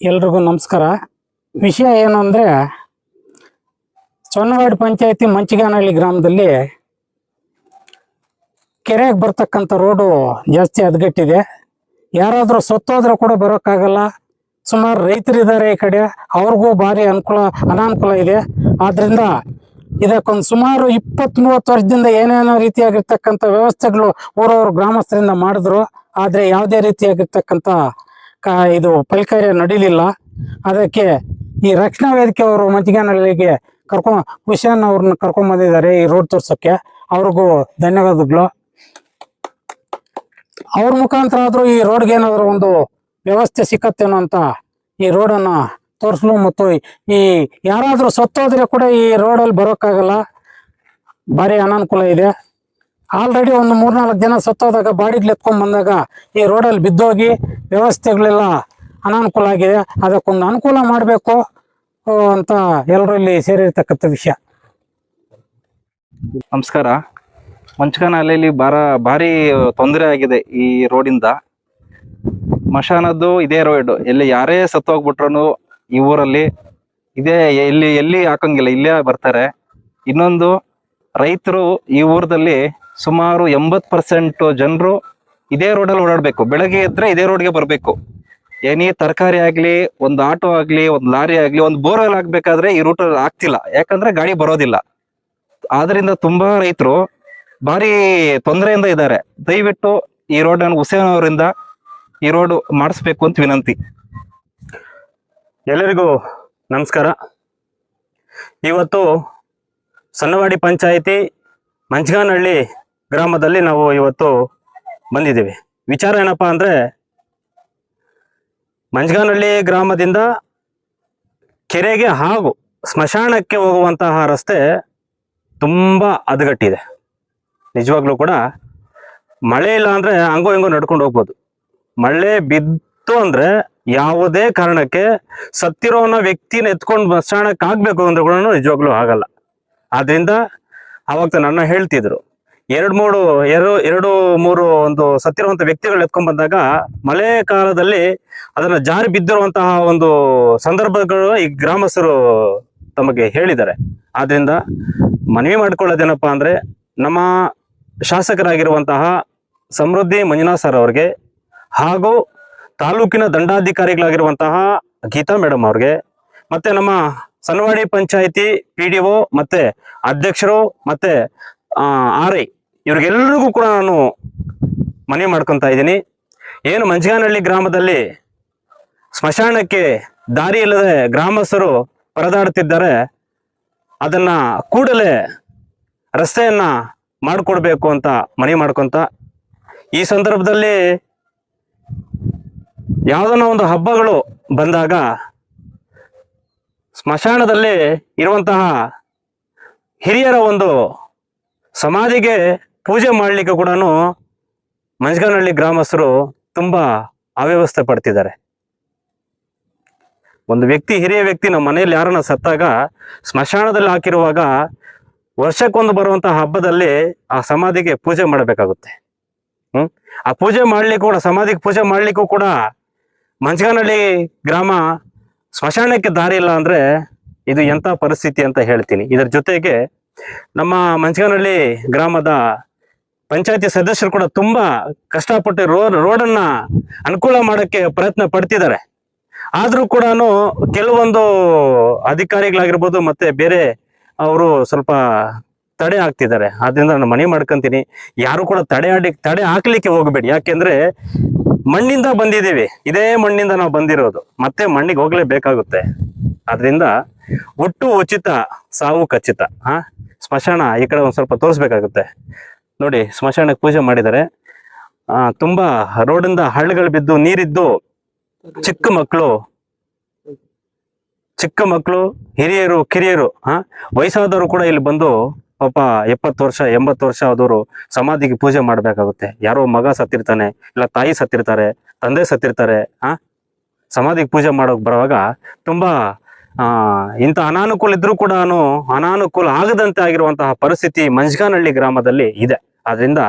ಎಲ್ರಿಗೂ ನಮಸ್ಕಾರ. ವಿಷಯ ಏನು ಅಂದರೆ ಸೊನ್ನವಾಡಿ ಪಂಚಾಯತಿ ಮಂಚಿಗಾನಹಳ್ಳಿ ಗ್ರಾಮದಲ್ಲಿ ಕೆರೆಗೆ ಬರ್ತಕ್ಕಂಥ ರೋಡು ಜಾಸ್ತಿ ಹದಗೆಟ್ಟಿದೆ. ಯಾರಾದರೂ ಸತ್ತೋದ್ರೆ ಕೂಡ ಬರೋಕ್ಕಾಗಲ್ಲ. ಸುಮಾರು ರೈತರಿದ್ದಾರೆ ಈ ಕಡೆ. ಅವ್ರಿಗೂ ಭಾರಿ ಅನುಕೂಲ, ಅನಾನುಕೂಲ ಇದೆ. ಆದ್ದರಿಂದ ಇದಕ್ಕೊಂದು ಸುಮಾರು ಇಪ್ಪತ್ತ್ ಮೂವತ್ತು ವರ್ಷದಿಂದ ಏನೇನೋ ರೀತಿಯಾಗಿರ್ತಕ್ಕಂಥ ವ್ಯವಸ್ಥೆಗಳು ಊರವರು ಗ್ರಾಮಸ್ಥರಿಂದ ಮಾಡಿದ್ರು. ಆದರೆ ಯಾವುದೇ ರೀತಿಯಾಗಿರ್ತಕ್ಕಂಥ ಇದು ಫಲಕಾರ್ಯ ನಡೀಲಿಲ್ಲ. ಅದಕ್ಕೆ ಈ ರಕ್ಷಣಾ ವೇದಿಕೆ ಅವರು ಮಂಚಿಗಾನಹಳ್ಳಿಗೆ ಕರ್ಕೊಂಡ್ ಹುಷೇನ್ ಅವ್ರನ್ನ ಕರ್ಕೊಂಡ್ ಬಂದಿದ್ದಾರೆ ಈ ರೋಡ್ ತೋರ್ಸಕ್ಕೆ. ಅವ್ರಿಗೂ ಧನ್ಯವಾದಗಳು. ಅವ್ರ ಮುಖಾಂತರ ಆದ್ರೂ ಈ ರೋಡ್ಗೆ ಏನಾದ್ರು ಒಂದು ವ್ಯವಸ್ಥೆ ಸಿಕ್ಕತ್ತೇನೋ ಅಂತ ಈ ರೋಡನ್ನ ತೋರಿಸಲು ಮತ್ತು ಈ ಯಾರಾದರೂ ಸತ್ತೋದ್ರೆ ಕೂಡ ಈ ರೋಡಲ್ಲಿ ಬರೋಕ್ಕಾಗಲ್ಲ. ಭಾರಿ ಅನಾನುಕೂಲ ಇದೆ. ಆಲ್ರೆಡಿ ಒಂದು ಮೂರ್ನಾಲ್ಕು ಜನ ಸತ್ತೋದಾಗ ಬಾಡಿಗೆ ಎತ್ಕೊಂಡ್ ಬಂದಾಗ ಈ ರೋಡಲ್ಲಿ ಬಿದ್ದೋಗಿ ವ್ಯವಸ್ಥೆಗಳೆಲ್ಲ ಅನಾನುಕೂಲ ಆಗಿದೆ. ಅದಕ್ಕೊಂದು ಅನುಕೂಲ ಮಾಡಬೇಕು ಅಂತ ಎಲ್ಲರಲ್ಲಿ ಸೇರಿರ್ತಕ್ಕಂಥ ವಿಷಯ. ನಮಸ್ಕಾರ. ಮಂಚಕನಹಳ್ಳಿಯಲ್ಲಿ ಬಾರ ಭಾರಿ ತೊಂದರೆ ಆಗಿದೆ ಈ ರೋಡಿಂದ. ಮಶಾನದ್ದು ಇದೇ ರೋಡ್. ಎಲ್ಲಿ ಯಾರೇ ಸತ್ತೋಗ್ಬಿಟ್ರು ಈ ಊರಲ್ಲಿ ಇದೇ, ಎಲ್ಲಿ ಎಲ್ಲಿ ಹಾಕಂಗಿಲ್ಲ, ಇಲ್ಲೇ ಬರ್ತಾರೆ. ಇನ್ನೊಂದು ರೈತರು ಈ ಊರದಲ್ಲಿ ಸುಮಾರು ಎಂಬತ್ತು ಪರ್ಸೆಂಟ್ ಜನರು ಇದೇ ರೋಡಲ್ಲಿ ಓಡಾಡ್ಬೇಕು. ಬೆಳಗ್ಗೆ ಎದ್ರೆ ಇದೇ ರೋಡ್ಗೆ ಬರಬೇಕು. ಏನೇ ತರಕಾರಿ ಆಗ್ಲಿ, ಒಂದು ಆಟೋ ಆಗ್ಲಿ, ಒಂದು ಲಾರಿ ಆಗ್ಲಿ, ಒಂದು ಬೋರ್ವೆಲ್ ಆಗ್ಬೇಕಾದ್ರೆ ಈ ರೂಟಲ್ಲಿ ಆಗ್ತಿಲ್ಲ. ಯಾಕಂದ್ರೆ ಗಾಡಿ ಬರೋದಿಲ್ಲ. ಆದ್ರಿಂದ ತುಂಬಾ ರೈತರು ಭಾರಿ ತೊಂದರೆಯಿಂದ ಇದ್ದಾರೆ. ದಯವಿಟ್ಟು ಈ ರೋಡ್ ಹುಸೇನ್ ಅವರಿಂದ ಈ ರೋಡ್ ಮಾಡಿಸ್ಬೇಕು ಅಂತ ವಿನಂತಿ. ಎಲ್ಲರಿಗೂ ನಮಸ್ಕಾರ. ಇವತ್ತು ಸನ್ನವಾಡಿ ಪಂಚಾಯಿತಿ ಮಂಚಗಾನಹಳ್ಳಿ ಗ್ರಾಮದಲ್ಲಿ ನಾವು ಇವತ್ತು ಬಂದಿದ್ದೀವಿ. ವಿಚಾರ ಏನಪ್ಪ ಅಂದರೆ ಮಂಜಗಾನಹಳ್ಳಿ ಗ್ರಾಮದಿಂದ ಕೆರೆಗೆ ಹಾಗೂ ಸ್ಮಶಾನಕ್ಕೆ ಹೋಗುವಂತಹ ರಸ್ತೆ ತುಂಬ ಹದಗಟ್ಟಿದೆ. ನಿಜವಾಗ್ಲೂ ಕೂಡ ಮಳೆ ಇಲ್ಲ ಅಂದರೆ ಹಂಗೋ ಹಿಂಗೋ ನಡ್ಕೊಂಡು ಹೋಗ್ಬೋದು. ಮಳೆ ಬಿತ್ತು ಅಂದರೆ ಯಾವುದೇ ಕಾರಣಕ್ಕೆ ಸತ್ತಿರೋನ ವ್ಯಕ್ತಿನ ಎತ್ಕೊಂಡು ಸ್ಮಶಾನಕ್ಕೆ ಆಗ್ಬೇಕು ಅಂದ್ರೆ ಕೂಡ ನಿಜವಾಗ್ಲೂ ಆಗಲ್ಲ. ಆದ್ರಿಂದ ಅವಾಗ ನನ್ನ ಹೇಳ್ತಿದ್ರು ಎರಡು ಮೂರು, ಎರಡು ಎರಡು ಮೂರು ಒಂದು ಸತ್ತಿರುವಂತ ವ್ಯಕ್ತಿಗಳು ಎತ್ಕೊಂಡ್ ಬಂದಾಗ ಮಳೆ ಕಾಲದಲ್ಲಿ ಅದನ್ನ ಜಾರಿ ಬಿದ್ದಿರುವಂತಹ ಒಂದು ಸಂದರ್ಭಗಳು ಈ ಗ್ರಾಮಸ್ಥರು ತಮಗೆ ಹೇಳಿದ್ದಾರೆ. ಆದ್ರಿಂದ ಮನವಿ ಮಾಡ್ಕೊಳ್ಳೋದೇನಪ್ಪಾ ಅಂದ್ರೆ ನಮ್ಮ ಶಾಸಕರಾಗಿರುವಂತಹ ಸಮೃದ್ಧಿ ಮಂಜುನಾಥ್ ಸರ್ ಅವ್ರಿಗೆ ಹಾಗೂ ತಾಲೂಕಿನ ದಂಡಾಧಿಕಾರಿಗಳಾಗಿರುವಂತಹ ಗೀತಾ ಮೇಡಮ್ ಅವ್ರಿಗೆ ಮತ್ತೆ ನಮ್ಮ Sanwadi panchayat P D O ಮತ್ತೆ ಅಧ್ಯಕ್ಷರು ಮತ್ತೆ ಆರ್ ಐ ಇವ್ರಿಗೆಲ್ಲರಿಗೂ ಕೂಡ ನಾನು ಮನವಿ ಮಾಡ್ಕೊತಾ ಇದ್ದೀನಿ. ಏನು ಮಂಜಗಾನಹಳ್ಳಿ ಗ್ರಾಮದಲ್ಲಿ ಸ್ಮಶಾನಕ್ಕೆ ದಾರಿ ಇಲ್ಲದೆ ಗ್ರಾಮಸ್ಥರು ಪರದಾಡ್ತಿದ್ದಾರೆ ಅದನ್ನ ಕೂಡಲೇ ರಸ್ತೆಯನ್ನ ಮಾಡಿಕೊಡ್ಬೇಕು ಅಂತ ಮನವಿ ಮಾಡ್ಕೊತ ಈ ಸಂದರ್ಭದಲ್ಲಿ ಯಾವುದನ್ನ ಒಂದು ಹಬ್ಬಗಳು ಬಂದಾಗ ಸ್ಮಶಾನದಲ್ಲಿ ಇರುವಂತಹ ಹಿರಿಯರ ಒಂದು ಸಮಾಧಿಗೆ ಪೂಜೆ ಮಾಡಲಿಕ್ಕೆ ಕೂಡ ಮಂಜಗಾನಹಳ್ಳಿ ಗ್ರಾಮಸ್ಥರು ತುಂಬಾ ಅವ್ಯವಸ್ಥೆ ಪಡ್ತಿದ್ದಾರೆ. ಒಂದು ವ್ಯಕ್ತಿ, ಹಿರಿಯ ವ್ಯಕ್ತಿ ನಮ್ಮ ಮನೆಯಲ್ಲಿ ಯಾರನ್ನ ಸತ್ತಾಗ ಸ್ಮಶಾನದಲ್ಲಿ ಹಾಕಿರುವಾಗ ವರ್ಷಕ್ಕೊಂದು ಬರುವಂತಹ ಹಬ್ಬದಲ್ಲಿ ಆ ಸಮಾಧಿಗೆ ಪೂಜೆ ಮಾಡಬೇಕಾಗುತ್ತೆ. ಹ್ಮ್? ಆ ಪೂಜೆ ಮಾಡ್ಲಿಕ್ಕೂ ಕೂಡ, ಸಮಾಧಿಗೆ ಪೂಜೆ ಮಾಡ್ಲಿಕ್ಕೂ ಕೂಡ ಮಂಜಗಾನಹಳ್ಳಿ ಗ್ರಾಮ ಸ್ಮಶಾನಕ್ಕೆ ದಾರಿ ಇಲ್ಲ ಅಂದ್ರೆ ಇದು ಎಂತ ಪರಿಸ್ಥಿತಿ ಅಂತ ಹೇಳ್ತೀನಿ. ಇದರ ಜೊತೆಗೆ ನಮ್ಮ ಮಂಜಗಾನಹಳ್ಳಿ ಗ್ರಾಮದ ಪಂಚಾಯತಿ ಸದಸ್ಯರು ಕೂಡ ತುಂಬಾ ಕಷ್ಟಪಟ್ಟು ರೋಡ್ ರೋಡನ್ನ ಅನುಕೂಲ ಮಾಡೋಕ್ಕೆ ಪ್ರಯತ್ನ ಪಡ್ತಿದ್ದಾರೆ. ಆದ್ರೂ ಕೂಡ ಕೆಲವೊಂದು ಅಧಿಕಾರಿಗಳಾಗಿರ್ಬೋದು ಮತ್ತೆ ಬೇರೆ ಅವರು ಸ್ವಲ್ಪ ತಡೆ ಆಗ್ತಿದ್ದಾರೆ ಆದ್ರಿಂದ ನಾನು ಮನೆ ಮಾಡ್ಕೊಂತೀನಿ. ಯಾರು ಕೂಡ ತಡೆ ಆಡಿ, ತಡೆ ಹಾಕ್ಲಿಕ್ಕೆ ಹೋಗಬೇಡಿ. ಯಾಕೆಂದ್ರೆ ಮಣ್ಣಿಂದ ಬಂದಿದ್ದೀವಿ. ಇದೇ ಮಣ್ಣಿಂದ ನಾವು ಬಂದಿರೋದು. ಮತ್ತೆ ಮಣ್ಣಿಗೆ ಹೋಗ್ಲೇಬೇಕಾಗುತ್ತೆ ಆದ್ರಿಂದ ಒಟ್ಟು ಉಚಿತ, ಸಾವು ಖಚಿತ ಹಾ ಸ್ಮಶಾನ ಈ ಕಡೆ ಒಂದ್ ಸ್ವಲ್ಪ ತೋರಿಸ್ಬೇಕಾಗುತ್ತೆ. ನೋಡಿ ಸ್ಮಶಾನಕ್ಕೆ ಪೂಜೆ ಮಾಡಿದ್ದಾರೆ. ಆ, ತುಂಬಾ ರೋಡಿಂದ ಹಳ್ಳಗಳು ಬಿದ್ದು ನೀರಿದ್ದು ಚಿಕ್ಕ ಮಕ್ಕಳು. ಚಿಕ್ಕ ಮಕ್ಕಳು, ಹಿರಿಯರು, ಕಿರಿಯರು ಹಾ ವಯಸ್ಸಾದವರು ಕೂಡ ಇಲ್ಲಿ ಬಂದು ಪಾಪ ಎಪ್ಪತ್ತು ವರ್ಷ, ಎಂಬತ್ತು ವರ್ಷ ಆದವರು ಸಮಾಧಿಗೆ ಪೂಜೆ ಮಾಡ್ಬೇಕಾಗುತ್ತೆ. ಯಾರೋ ಮಗ ಸತ್ತಿರ್ತಾನೆ, ಇಲ್ಲ ತಾಯಿ ಸತ್ತಿರ್ತಾರೆ, ತಂದೆ ಸತ್ತಿರ್ತಾರೆ, ಆ, ಸಮಾಧಿಗೆ ಪೂಜೆ ಮಾಡೋಕ್ ಬರುವಾಗ ತುಂಬಾ ಆ ಇಂಥ ಅನಾನುಕೂಲ ಇದ್ರೂ ಕೂಡ ಅನಾನುಕೂಲ ಆಗದಂತೆ ಆಗಿರುವಂತಹ ಪರಿಸ್ಥಿತಿ ಮಂಜ್ಗಾನಹಳ್ಳಿ ಗ್ರಾಮದಲ್ಲಿ ಇದೆ. ಆದ್ರಿಂದ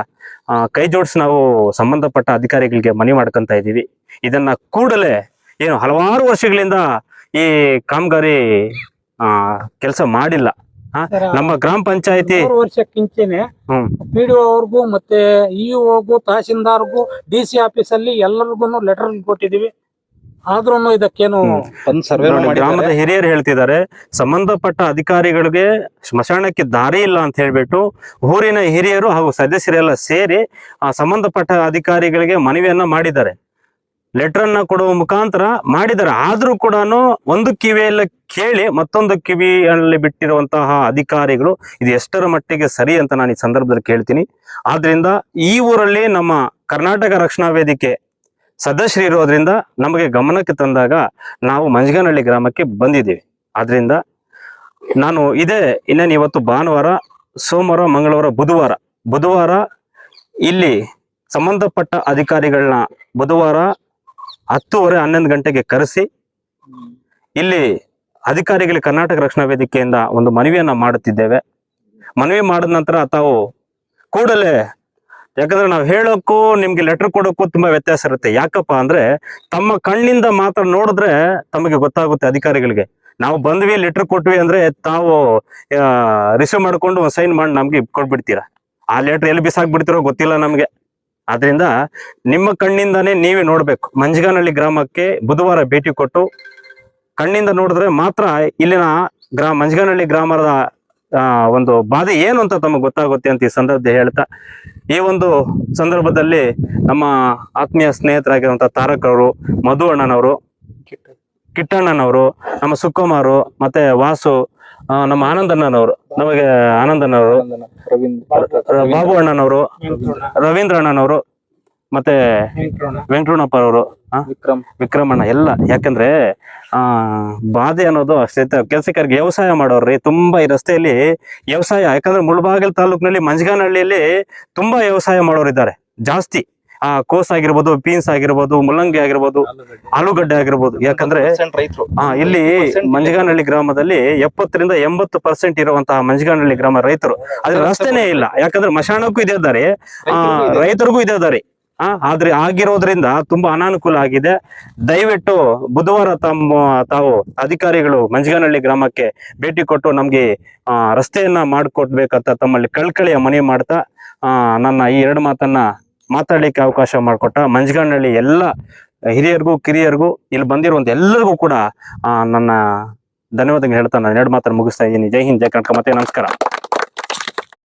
ಆ, ಕೈ ಜೋಡಿಸಿ ನಾವು ಸಂಬಂಧಪಟ್ಟ ಅಧಿಕಾರಿಗಳಿಗೆ ಮನವಿ ಮಾಡ್ಕೊಂತ ಇದ್ದೀವಿ. ಇದನ್ನ ಕೂಡಲೇ ಏನು ಹಲವಾರು ವರ್ಷಗಳಿಂದ ಈ ಕಾಮಗಾರಿ ಆ ಕೆಲಸ ಮಾಡಿಲ್ಲ. ನಮ್ಮ ಗ್ರಾಮ ಪಂಚಾಯತಿ ವರ್ಷಕ್ಕಿಂಚೆನೆ ಪಿ ಡಿ ಅವ್ರಿಗೂ ಮತ್ತೆ ಇಒಗೂ ತಹಸೀಲ್ದಾರ್ಗೂ ಡಿ ಸಿ ಆಫೀಸಲ್ಲಿ ಎಲ್ಲರಿಗೂ ಲೆಟರ್ ಕೊಟ್ಟಿದೀವಿ ಆದ್ರೂ ಇದಕ್ಕೇನು ಒಂದ್ ಸರ್ವೆ ಗ್ರಾಮದ ಹಿರಿಯರು ಹೇಳ್ತಿದ್ದಾರೆ ಸಂಬಂಧಪಟ್ಟ ಅಧಿಕಾರಿಗಳಿಗೆ ಸ್ಮಶಾನಕ್ಕೆ ದಾರಿ ಇಲ್ಲ ಅಂತ ಹೇಳ್ಬಿಟ್ಟು ಊರಿನ ಹಿರಿಯರು ಹಾಗೂ ಸದಸ್ಯರೆಲ್ಲ ಸೇರಿ ಆ ಸಂಬಂಧಪಟ್ಟ ಅಧಿಕಾರಿಗಳಿಗೆ ಮನವಿಯನ್ನ ಮಾಡಿದ್ದಾರೆ. ಲೆಟರ್ ಅನ್ನ ಕೊಡುವ ಮುಖಾಂತರ ಮಾಡಿದ್ದಾರೆ. ಆದ್ರೂ ಕೂಡ ಒಂದು ಕಿವಿಯಲ್ಲಿ ಕೇಳಿ ಮತ್ತೊಂದು ಕಿವಿಯಲ್ಲಿ ಬಿಟ್ಟಿರುವಂತಹ ಅಧಿಕಾರಿಗಳು ಇದು ಎಷ್ಟರ ಮಟ್ಟಿಗೆ ಸರಿ ಅಂತ ನಾನು ಈ ಸಂದರ್ಭದಲ್ಲಿ ಕೇಳ್ತೀನಿ. ಆದ್ರಿಂದ ಈ ಊರಲ್ಲಿ ನಮ್ಮ ಕರ್ನಾಟಕ ರಕ್ಷಣಾ ವೇದಿಕೆ ಸದಸ್ಯರು ಇರೋದ್ರಿಂದ ನಮಗೆ ಗಮನಕ್ಕೆ ತಂದಾಗ ನಾವು ಮಂಜಗನಹಳ್ಳಿ ಗ್ರಾಮಕ್ಕೆ ಬಂದಿದ್ದೀವಿ. ಆದ್ರಿಂದ ನಾನು ಇದೇ ಇನ್ನೇನು ಇವತ್ತು ಭಾನುವಾರ, ಸೋಮವಾರ, ಮಂಗಳವಾರ, ಬುಧವಾರ ಬುಧವಾರ ಇಲ್ಲಿ ಸಂಬಂಧಪಟ್ಟ ಅಧಿಕಾರಿಗಳನ್ನ ಬುಧವಾರ ಹತ್ತುವರೆ, ಹನ್ನೊಂದು ಗಂಟೆಗೆ ಕರೆಸಿ ಇಲ್ಲಿ ಅಧಿಕಾರಿಗಳಿಗೆ ಕರ್ನಾಟಕ ರಕ್ಷಣಾ ವೇದಿಕೆಯಿಂದ ಒಂದು ಮನವಿಯನ್ನ ಮಾಡುತ್ತಿದ್ದೇವೆ. ಮನವಿ ಮಾಡಿದ ನಂತರ ತಾವು ಕೂಡಲೇ ಯಾಕಂದ್ರೆ ನಾವು ಹೇಳೋಕ್ಕೂ ನಿಮ್ಗೆ ಲೆಟರ್ ಕೊಡೋಕ್ಕೂ ತುಂಬಾ ವ್ಯತ್ಯಾಸ ಇರುತ್ತೆ. ಯಾಕಪ್ಪ ಅಂದ್ರೆ ತಮ್ಮ ಕಣ್ಣಿಂದ ಮಾತ್ರ ನೋಡಿದ್ರೆ ತಮಗೆ ಗೊತ್ತಾಗುತ್ತೆ ಅಧಿಕಾರಿಗಳಿಗೆ. ನಾವು ಬಂದ್ವಿ ಲೆಟರ್ ಕೊಟ್ವಿ ಅಂದ್ರೆ ತಾವು ರಿಸೀವ್ ಮಾಡ್ಕೊಂಡು ಸೈನ್ ಮಾಡಿ ನಮ್ಗೆ ಕೊಟ್ಬಿಡ್ತೀರಾ? ಆ ಲೆಟರ್ ಎಲ್ಲಿ ಬಿಸಾಕ್ಬಿಡ್ತಿರೋ ಗೊತ್ತಿಲ್ಲ ನಮ್ಗೆ. ಆದ್ರಿಂದ ನಿಮ್ಮ ಕಣ್ಣಿಂದಾನೆ ನೀವೇ ನೋಡ್ಬೇಕು. ಮಂಜಗಾನಹಳ್ಳಿ ಗ್ರಾಮಕ್ಕೆ ಬುಧವಾರ ಭೇಟಿ ಕೊಟ್ಟು ಕಣ್ಣಿಂದ ನೋಡಿದ್ರೆ ಮಾತ್ರ ಇಲ್ಲಿನ ಗ್ರಾಮ ಮಂಜಗಾನಹಳ್ಳಿ ಗ್ರಾಮದ ಒಂದು ಬಾಧೆ ಏನು ಅಂತ ತಮಗೆ ಗೊತ್ತಾಗುತ್ತೆ ಅಂತ ಈ ಸಂದರ್ಭದಲ್ಲಿ ಹೇಳ್ತಾ ಈ ಒಂದು ಸಂದರ್ಭದಲ್ಲಿ ನಮ್ಮ ಆತ್ಮೀಯ ಸ್ನೇಹಿತರಾಗಿರುವಂತಹ ತಾರಕ್ ಅವರು ಮಧು ಅಣ್ಣನವರು ಕಿಟ್ಟಣ್ಣನವರು ನಮ್ಮ ಸುಕುಮಾರ್ ಮತ್ತೆ ವಾಸು ಆ, ನಮ್ಮ ಆನಂದಣ್ಣನವರು ನಮಗೆ ಆನಂದಣ್ಣವರು ಬಾಬು ಅಣ್ಣನವರು ರವೀಂದ್ರ ಅಣ್ಣನವರು ಮತ್ತೆ ವೆಂಕಟರಣಪ್ಪ ಅವರು ವಿಕ್ರಮ್. ವಿಕ್ರಮಣ್ಣ ಎಲ್ಲ. ಯಾಕಂದ್ರೆ ಆ ಬಾಧೆ ಅನ್ನೋದು ಅಷ್ಟೇ ಕೆಲಸಗಾರರಿಗೆ ವ್ಯವಸಾಯ ಮಾಡೋರ್ರಿ ತುಂಬಾ ಈ ರಸ್ತೆಯಲ್ಲಿ ವ್ಯವಸಾಯ. ಯಾಕಂದ್ರೆ ಮುಳಬಾಗಿಲ್ ತಾಲೂಕಿನಲ್ಲಿ ಮಂಜಗಾನಹಳ್ಳಿಯಲ್ಲಿ ತುಂಬಾ ವ್ಯವಸಾಯ ಮಾಡೋರಿದ್ದಾರೆ ಜಾಸ್ತಿ. ಆ ಕೋಸ್ ಆಗಿರ್ಬೋದು ಬೀನ್ಸ್ ಆಗಿರ್ಬೋದು ಮುಲ್ಲಂಗಿ ಆಗಿರ್ಬೋದು ಆಲೂಗಡ್ಡೆ ಆಗಿರ್ಬೋದು. ಯಾಕಂದ್ರೆ ಇಲ್ಲಿ ಮಂಜಗಾನಹಳ್ಳಿ ಗ್ರಾಮದಲ್ಲಿ ಎಪ್ಪತ್ತರಿಂದ ಎಂಬತ್ತು ಪರ್ಸೆಂಟ್ ಇರುವಂತಹ ಮಂಜಗಾನಹಳ್ಳಿ ಗ್ರಾಮ ರೈತರು. ಅದ್ರ ರಸ್ತೆನೇ ಇಲ್ಲ. ಯಾಕಂದ್ರೆ ಮಶಾಣಕ್ಕೂ ಇದೇ ದಾರಿ. ಆ, ರೈತರಿಗೂ ಇದೇ ದಾರಿ. ಆದ್ರೆ ಆಗಿರೋದ್ರಿಂದ ತುಂಬಾ ಅನಾನುಕೂಲ ಆಗಿದೆ. ದಯವಿಟ್ಟು ಬುಧವಾರ ತಮ್ಮ, ತಾವು ಅಧಿಕಾರಿಗಳು ಮಂಜಗಾನಹಳ್ಳಿ ಗ್ರಾಮಕ್ಕೆ ಭೇಟಿ ಕೊಟ್ಟು ನಮ್ಗೆ ರಸ್ತೆಯನ್ನ ಮಾಡಿಕೊಡ್ಬೇಕಂತ ತಮ್ಮಲ್ಲಿ ಕಳ್ಕಳಿಯ ಮನವಿ ಮಾಡ್ತಾ, ಆ, ನನ್ನ ಈ ಎರಡು ಮಾತನ್ನ ಮಾತಾಡ್ಲಿಕ್ಕೆ ಅವಕಾಶ ಮಾಡಿಕೊಟ್ಟ ಮಂಜಗಾನಹಳ್ಳಿ ಎಲ್ಲ ಹಿರಿಯರಿಗೂ, ಕಿರಿಯರಿಗೂ, ಇಲ್ಲಿ ಬಂದಿರುವಂತ ಎಲ್ಲರಿಗೂ ಕೂಡ ನನ್ನ ಧನ್ಯವಾದ ಹೇಳ್ತಾ ನಾನು ಎರಡು ಮಾತನ್ನ ಮುಗಿಸ್ತಾ ಇದ್ದೀನಿ. ಜೈ ಹಿಂದ್, ಜೈ ಕರ್ನಾಟಕ ಮತ್ತೆ ನಮಸ್ಕಾರ.